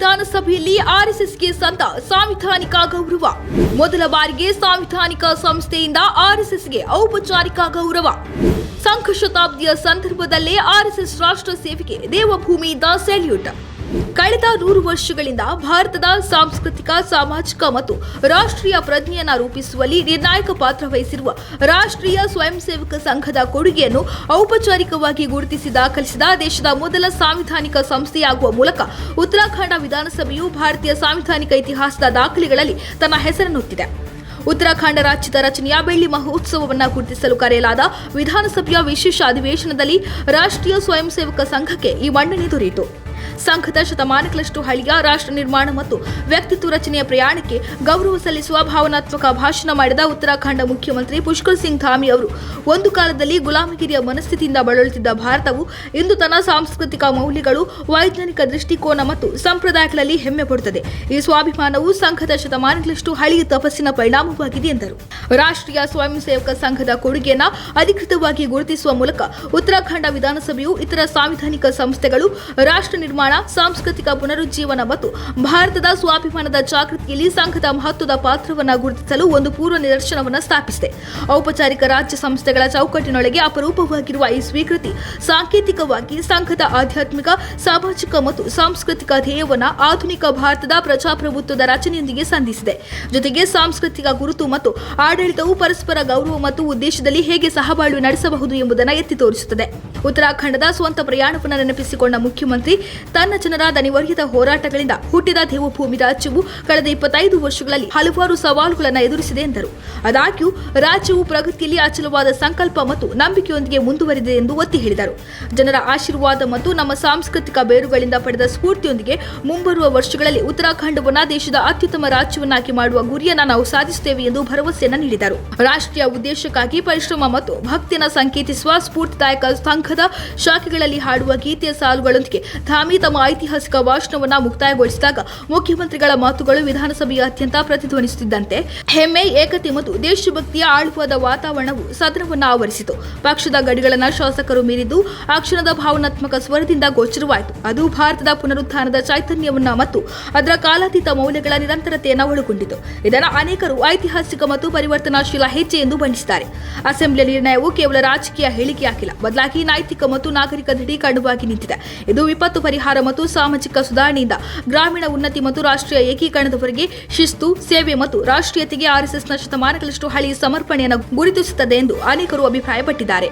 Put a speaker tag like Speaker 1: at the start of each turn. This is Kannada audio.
Speaker 1: ವಿಧಾನಸಭೆಯಲ್ಲಿ ಆರ್ಎಸ್ಎಸ್ಗೆ ಸಂತ ಸಾಂವಿಧಾನಿಕ ಗೌರವ. ಮೊದಲ ಬಾರಿಗೆ ಸಾಂವಿಧಾನಿಕ ಸಂಸ್ಥೆಯಿಂದ ಆರ್ಎಸ್ಎಸ್ಗೆ ಔಪಚಾರಿಕ ಗೌರವ. ಸಂಘ ಶತಾಬ್ದಿಯ ಸಂದರ್ಭದಲ್ಲೇ ಆರ್ಎಸ್ಎಸ್ ರಾಷ್ಟ್ರ ಸೇವೆಗೆ ದೇವಭೂಮಿಯಿಂದ ಸೆಲ್ಯೂಟ್. ಕಳೆದ ನೂರು ವರ್ಷಗಳಿಂದ ಭಾರತದ ಸಾಂಸ್ಕೃತಿಕ, ಸಾಮಾಜಿಕ ಮತ್ತು ರಾಷ್ಟ್ರೀಯ ಪ್ರಜ್ಞೆಯನ್ನು ರೂಪಿಸುವಲ್ಲಿ ನಿರ್ಣಾಯಕ ಪಾತ್ರ ವಹಿಸಿರುವ ರಾಷ್ಟ್ರೀಯ ಸ್ವಯಂ ಸೇವಕ ಸಂಘದ ಕೊಡುಗೆಯನ್ನು ಔಪಚಾರಿಕವಾಗಿ ಗುರುತಿಸಿ ದಾಖಲಿಸಿದ ದೇಶದ ಮೊದಲ ಸಾಂವಿಧಾನಿಕ ಸಂಸ್ಥೆಯಾಗುವ ಮೂಲಕ ಉತ್ತರಾಖಂಡ ವಿಧಾನಸಭೆಯು ಭಾರತೀಯ ಸಾಂವಿಧಾನಿಕ ಇತಿಹಾಸದ ದಾಖಲೆಗಳಲ್ಲಿ ತನ್ನ ಹೆಸರನ್ನುತ್ತಿದೆ ಉತ್ತರಾಖಂಡ ರಾಜ್ಯದ ರಚನೆಯ ಬೆಳ್ಳಿ ಮಹೋತ್ಸವವನ್ನು ಗುರುತಿಸಲು ಕರೆಯಲಾದ ವಿಧಾನಸಭೆಯ ವಿಶೇಷ ಅಧಿವೇಶನದಲ್ಲಿ ರಾಷ್ಟ್ರೀಯ ಸ್ವಯಂ ಸೇವಕ ಸಂಘಕ್ಕೆ ಈ ಮನ್ನಣೆ ದೊರೆಯಿತು. ಸಂಘದ ಶತಮಾನಗಳಷ್ಟು ಹಳೆಯ ರಾಷ್ಟ್ರ ನಿರ್ಮಾಣ ಮತ್ತು ವ್ಯಕ್ತಿತ್ವ ರಚನೆಯ ಪ್ರಯಾಣಕ್ಕೆ ಗೌರವ ಸಲ್ಲಿಸುವ ಭಾವನಾತ್ಮಕ ಭಾಷಣ ಮಾಡಿದ ಉತ್ತರಾಖಂಡ ಮುಖ್ಯಮಂತ್ರಿ ಪುಷ್ಕರ್ ಸಿಂಗ್ ಧಾಮಿ ಅವರು. ಒಂದು ಕಾಲದಲ್ಲಿ ಗುಲಾಮಗಿರಿಯ ಮನಸ್ಥಿತಿಯಿಂದ ಬಳಲುತ್ತಿದ್ದ ಭಾರತವು ಇಂದು ತನ್ನ ಸಾಂಸ್ಕೃತಿಕ ಮೌಲ್ಯಗಳು, ವೈಜ್ಞಾನಿಕ ದೃಷ್ಟಿಕೋನ ಮತ್ತು ಸಂಪ್ರದಾಯಗಳಲ್ಲಿ ಹೆಮ್ಮೆ ಪಡುತ್ತದೆ. ಈ ಸ್ವಾಭಿಮಾನವು ಸಂಘದ ಶತಮಾನಗಳಷ್ಟು ಹಳೆಯ ತಪಸ್ಸಿನ ಪರಿಣಾಮವಾಗಿದೆ ಎಂದರು. ರಾಷ್ಟ್ರೀಯ ಸ್ವಯಂ ಸೇವಕ ಸಂಘದ ಕೊಡುಗೆಯನ್ನು ಅಧಿಕೃತವಾಗಿ ಗುರುತಿಸುವ ಮೂಲಕ ಉತ್ತರಾಖಂಡ ವಿಧಾನಸಭೆಯು ಇತರ ಸಾಂವಿಧಾನಿಕ ಸಂಸ್ಥೆಗಳು, ರಾಷ್ಟ್ರ ನಿರ್ಮಾಣ, ಸಾಂಸ್ಕೃತಿಕ ಪುನರುಜ್ಜೀವನ ಮತ್ತು ಭಾರತದ ಸ್ವಾಭಿಮಾನದ ಜಾಗೃತಿಯಲ್ಲಿ ಸಂಘದ ಮಹತ್ವದ ಪಾತ್ರವನ್ನು ಗುರುತಿಸಲು ಒಂದು ಪೂರ್ವ ನಿದರ್ಶನವನ್ನು ಸ್ಥಾಪಿಸಿದೆ. ಔಪಚಾರಿಕ ರಾಜ್ಯ ಸಂಸ್ಥೆಗಳ ಚೌಕಟ್ಟಿನೊಳಗೆ ಅಪರೂಪವಾಗಿರುವ ಈ ಸ್ವೀಕೃತಿ ಸಾಂಕೇತಿಕವಾಗಿ ಸಂಘದ ಆಧ್ಯಾತ್ಮಿಕ, ಸಾಮಾಜಿಕ ಮತ್ತು ಸಾಂಸ್ಕೃತಿಕ ಧ್ಯೇಯವನ್ನು ಆಧುನಿಕ ಭಾರತದ ಪ್ರಜಾಪ್ರಭುತ್ವದ ರಚನೆಯೊಂದಿಗೆ ಸಂಧಿಸಿದೆ. ಜೊತೆಗೆ ಸಾಂಸ್ಕೃತಿಕ ಗುರುತು ಮತ್ತು ಆಡಳಿತವು ಪರಸ್ಪರ ಗೌರವ ಮತ್ತು ಉದ್ದೇಶದಲ್ಲಿ ಹೇಗೆ ಸಹಬಾಳ್ವೆ ನಡೆಸಬಹುದು ಎಂಬುದನ್ನು ಎತ್ತಿ ತೋರಿಸುತ್ತದೆ. ಉತ್ತರಾಖಂಡದ ಸ್ವಂತ ಪ್ರಯಾಣವನ್ನು ನೆನಪಿಸಿಕೊಂಡ ಮುಖ್ಯಮಂತ್ರಿ, ತನ್ನ ಜನರ ದನಿವರ್ಯದ ಹೋರಾಟಗಳಿಂದ ಹುಟ್ಟಿದ ದೇವಭೂಮಿ ರಾಜ್ಯವು ಕಳೆದ ಇಪ್ಪತ್ತೈದು ವರ್ಷಗಳಲ್ಲಿ ಹಲವಾರು ಸವಾಲುಗಳನ್ನು ಎದುರಿಸಿದೆ ಎಂದರು. ಆದಾಗ್ಯೂ, ರಾಜ್ಯವು ಪ್ರಗತಿಯಲ್ಲಿ ಅಚಲವಾದ ಸಂಕಲ್ಪ ಮತ್ತು ನಂಬಿಕೆಯೊಂದಿಗೆ ಮುಂದುವರಿದೆ ಎಂದು ಒತ್ತಿ ಹೇಳಿದರು. ಜನರ ಆಶೀರ್ವಾದ ಮತ್ತು ನಮ್ಮ ಸಾಂಸ್ಕೃತಿಕ ಬೇರುಗಳಿಂದ ಪಡೆದ ಸ್ಫೂರ್ತಿಯೊಂದಿಗೆ ಮುಂಬರುವ ವರ್ಷಗಳಲ್ಲಿ ಉತ್ತರಾಖಂಡವನ್ನು ದೇಶದ ಅತ್ಯುತ್ತಮ ರಾಜ್ಯವನ್ನಾಗಿ ಮಾಡುವ ಗುರಿಯನ್ನು ನಾವು ಸಾಧಿಸುತ್ತೇವೆ ಎಂದು ಭರವಸೆಯನ್ನು ನೀಡಿದರು. ರಾಷ್ಟ್ರೀಯ ಉದ್ದೇಶಕ್ಕಾಗಿ ಪರಿಶ್ರಮ ಮತ್ತು ಭಕ್ತಿಯನ್ನು ಸಂಕೇತಿಸುವ ಸ್ಫೂರ್ತಿದಾಯಕ ಸಂಘದ ಶಾಖೆಗಳಲ್ಲಿ ಹಾಡುವ ಗೀತೆಯ ಸಾಲುಗಳೊಂದಿಗೆ ಧಾಮಿ ತಮ್ಮ ಐತಿಹಾಸಿಕ ಭಾಷಣವನ್ನು ಮುಕ್ತಾಯಗೊಳಿಸಿದಾಗ ಮುಖ್ಯಮಂತ್ರಿಗಳ ಮಾತುಗಳು ವಿಧಾನಸಭೆಯಾದ್ಯಂತ ಪ್ರತಿಧ್ವನಿಸುತ್ತಿದ್ದಂತೆ. ಹೆಮ್ಮೆ, ಏಕತೆ ಮತ್ತು ದೇಶಭಕ್ತಿಯ ಆಳುವಾದ ವಾತಾವರಣವು ಸದನವನ್ನು ಆವರಿಸಿತು. ಪಕ್ಷದ ಗಡಿಗಳನ್ನು ಶಾಸಕರು ಮೀರಿದ್ದು, ಆ ಕ್ಷಣದ ಭಾವನಾತ್ಮಕ ಸ್ವರದಿಂದ ಗೋಚರವಾಯಿತು. ಅದು ಭಾರತದ ಪುನರುತ್ಥಾನದ ಚೈತನ್ಯವನ್ನು ಮತ್ತು ಅದರ ಕಾಲಾತೀತ ಮೌಲ್ಯಗಳ ನಿರಂತರತೆಯನ್ನು ಒಳಗೊಂಡಿತು. ಇದನ್ನು ಅನೇಕರು ಐತಿಹಾಸಿಕ ಮತ್ತು ಪರಿವರ್ತನಾಶೀಲ ಹೆಜ್ಜೆ ಎಂದು ಬಣ್ಣಿಸಿದ್ದಾರೆ. ಅಸೆಂಬ್ಲಿ ನಿರ್ಣಯವು ಕೇವಲ ರಾಜಕೀಯ ಹೇಳಿಕೆಯಾಗಿಲ್ಲ. ಬದಲಾಗಿ ನೈತಿಕ ಮತ್ತು ನಾಗರಿಕ ದೃಢೀಕರಣವಾಗಿ ನಿಂತಿದೆ. ಇದು ವಿಪತ್ತು ಪರಿಹಾರ ಮತ್ತು ಸಾಮಾಜಿಕ ಸುಧಾರಣೆಯಿಂದ ಗ್ರಾಮೀಣ ಉನ್ನತಿ ಮತ್ತು ರಾಷ್ಟ್ರೀಯ ಏಕೀಕರಣದವರೆಗೆ ಶಿಸ್ತು, ಸೇವೆ ಮತ್ತು ರಾಷ್ಟ್ರೀಯತೆಗೆ ಆರ್ಎಸ್ಎಸ್ನ ಶತಮಾನಗಳಷ್ಟು ಹಳಿ ಸಮರ್ಪಣೆಯನ್ನು ಗುರುತಿಸುತ್ತದೆ ಎಂದು ಅನೇಕರು ಅಭಿಪ್ರಾಯಪಟ್ಟಿದ್ದಾರೆ.